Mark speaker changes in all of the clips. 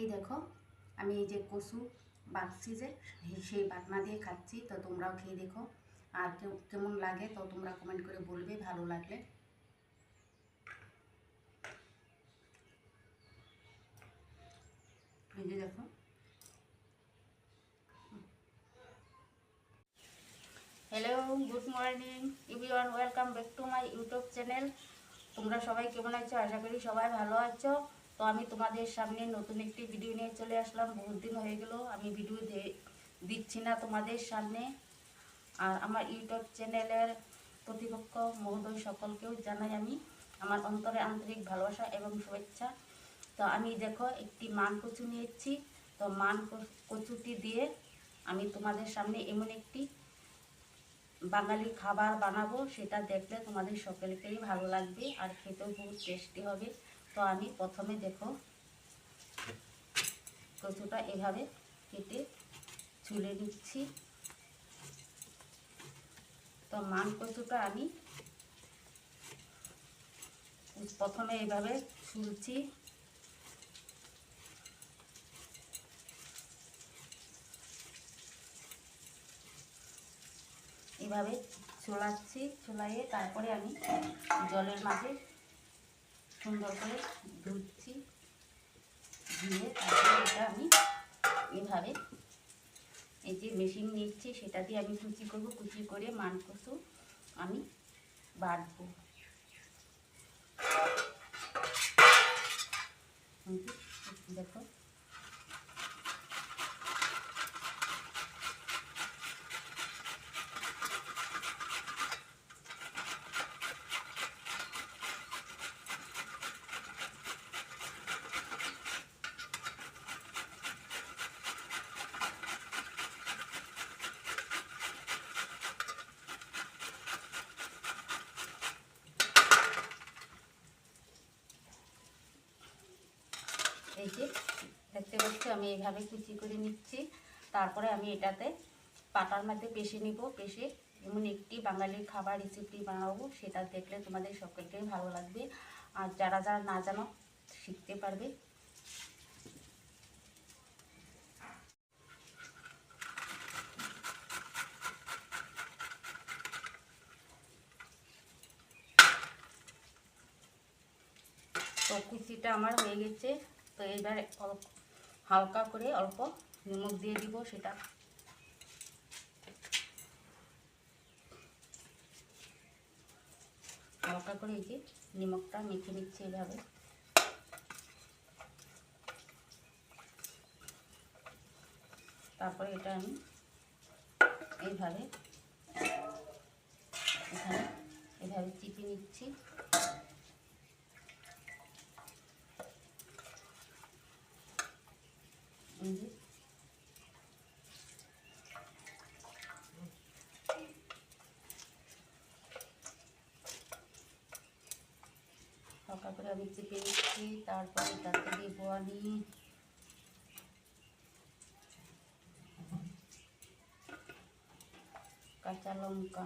Speaker 1: এই দেখো, আমি এই যে কচু বাটছি যে, সেই বাটনা দিয়ে খাচ্ছি, তো তোমরাও খেয়ে দেখো। আর কেমন লাগে, তো তোমরা কমেন্ট করে বলবে, ভালো লাগলে। দেখো। Hello good morning everyone welcome back to my YouTube channel তোমরা সবাই কেমন আছো? আশা করি সবাই ভালো আছো। তো আমি তোমাদের সামনে নতুন একটি ভিডিও নিয়ে চলে আসলাম। বহুত দিন হয়ে গেল, আমি ভিডিও দিচ্ছি না তোমাদের সামনে। আর আমার ইউটিউব চ্যানেলের প্রতিপক্ষ মহোদয় সকলকেও জানাই আমি আমার অন্তরে আন্তরিক ভালোবাসা এবং শুভেচ্ছা। তো আমি দেখো একটি মান কচু নিয়েছি। তো মান কচুটি দিয়ে আমি তোমাদের সামনে এমন একটি বাঙালি খাবার বানাবো, সেটা দেখলে তোমাদের সকলকেই ভালো লাগবে আর খেতেও বহুত টেস্টি হবে। তো আমি প্রথমে দেখো কচুটা এভাবে কেটে ছুলে নিচ্ছি। তো মান কচুটা আমি প্রথমে এইভাবে ছুলছি। এভাবে ছোলাচ্ছি, ছোলাইয়ে তারপরে আমি জলের মাঝে সুন্দর করে ধুচ্ছি, ধুয়ে তারপরে এটা আমি এভাবে এই যে মেশিন নিচ্ছি, সেটা দিয়ে আমি কুচি করব, কুচি করে মান কষু আমি বাড়ব দেখো যে দেখতে পাচ্ছি, আমি এইভাবে কুচি করে নিচ্ছি। তারপরে আমি এটাতে পাটার মধ্যে পেশে নিব পেশে এমন একটি বাঙালির খাবার রেসিপি বানাবো, সেটা দেখলে তোমাদের সকলকেই ভালো লাগবে। আর যারা যারা না জানো, শিখতে পারবে। তো কুচিটা আমার হয়ে গেছে। তো এবার অল্প হালকা করে অল্প নিমখ দিয়ে দিব সেটা। হালকা করে এই যে নিমখটা মেখে নিচ্ছে এভাবে। তারপরে এটা আমি এইভাবে এখানে, এভাবে চিপে নিচ্ছি এই যে হালকা করে আমি চেপে নিচ্ছি তারপরে তাতে দিব আমি কাঁচা লঙ্কা।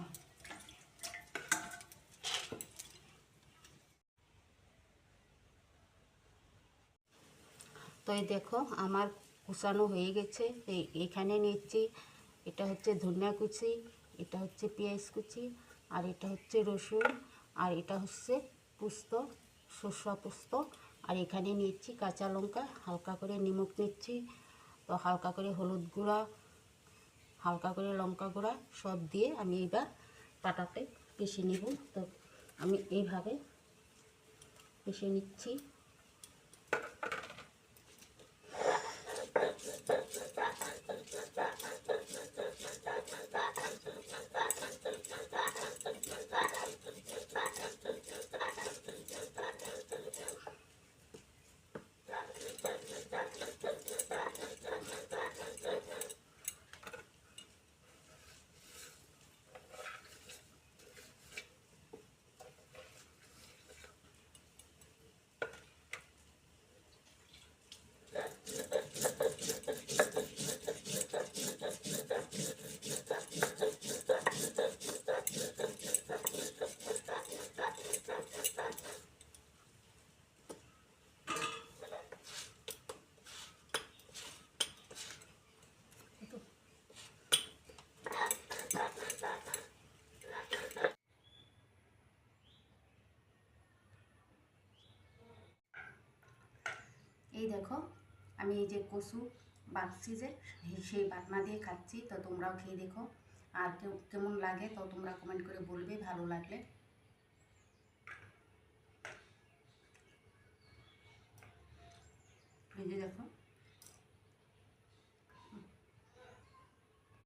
Speaker 1: তো দেখো আমার কুচানো হয়ে গেছে। এখানে নিচ্ছি, এটা হচ্ছে ধনিয়া কুচি, এটা হচ্ছে পেঁয়াজ কুচি, আর এটা হচ্ছে রসুন, আর এটা হচ্ছে পুস্ত, সর্ষা পুস্ত। আর এখানে নিচ্ছি কাঁচা লঙ্কা, হালকা করে নিমখ নিচ্ছি। তো হালকা করে হলুদ গুঁড়া, হালকা করে লঙ্কা গুঁড়া সব দিয়ে আমি এবার পাটাতে পিষে নিব। তো আমি এইভাবে পিষে নিচ্ছি। দেখো, আমি এই যে কচু বাটছি যে, সেই বাটনা দিয়ে খাচ্ছি, তো তোমরাও খেয়ে দেখো। আর কেমন লাগে, তো তোমরা কমেন্ট করে বলবে, ভালো লাগলে। এই দেখো